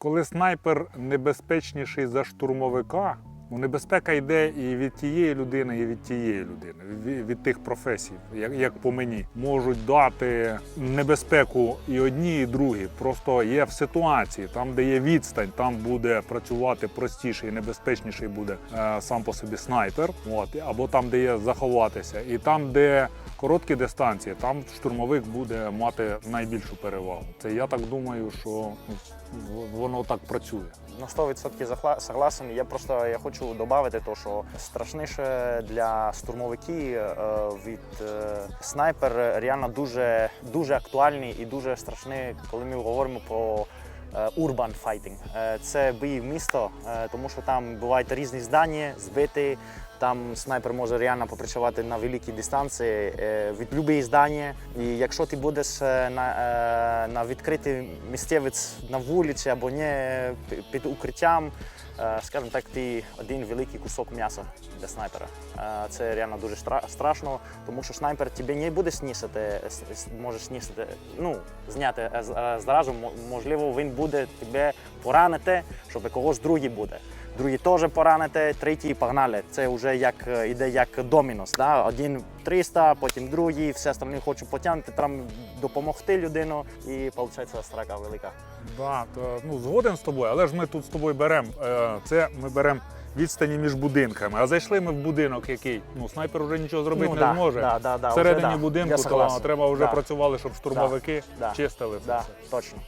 Коли снайпер небезпечніший за штурмовика, ну, небезпека йде і від тієї людини, і від тієї людини, від, від тих професій, як, як по мені, можуть дати небезпеку і одні, і другі. Просто є в ситуації, там, де є відстань, там буде працювати простіший і небезпечніший буде е, сам по собі снайпер. От, або там, де є заховатися, і там, де короткі дистанції, там штурмовик буде мати найбільшу перевагу. Це я так думаю, що воно так працює. На 100% захла- согласен. Я просто я хочу додати, то, що страшніше для штурмовиків е, від е, снайпер реально дуже, дуже актуальний і дуже страшний, коли ми говоримо про fighting. Е, Це бій в місто, тому що там бувають різні здання, збиті. Там снайпер може реально попрацювати на великій дистанції е, від будь-якої здання. І якщо ти будеш е, на, е, на відкритій місцевець на вулиці або не під укриттям, скажімо так, ти один великий кусок м'яса для снайпера. Це реально дуже страшно, тому що снайпер тебе не буде снісити, може снісити, ну, зняти зразу. Можливо, він буде тебе поранити, щоб когось другий буде. Другі теж поранити, третій погнали. Це вже як е, іде як домінос. Да? Один 300, потім другий, все остальні хочуть потягнути, там допомогти людину, і виходить страка велика. Да, то, ну, згоден з тобою, але ж ми тут з тобою беремо. Е, це ми беремо відстані між будинками. А зайшли ми в будинок, який ну, снайпер вже нічого зробити не да, зможе. Да, да, да, Всередині вже, да. будинку то треба вже да, працювали, щоб штурмовики да. чистили Да, все. точно.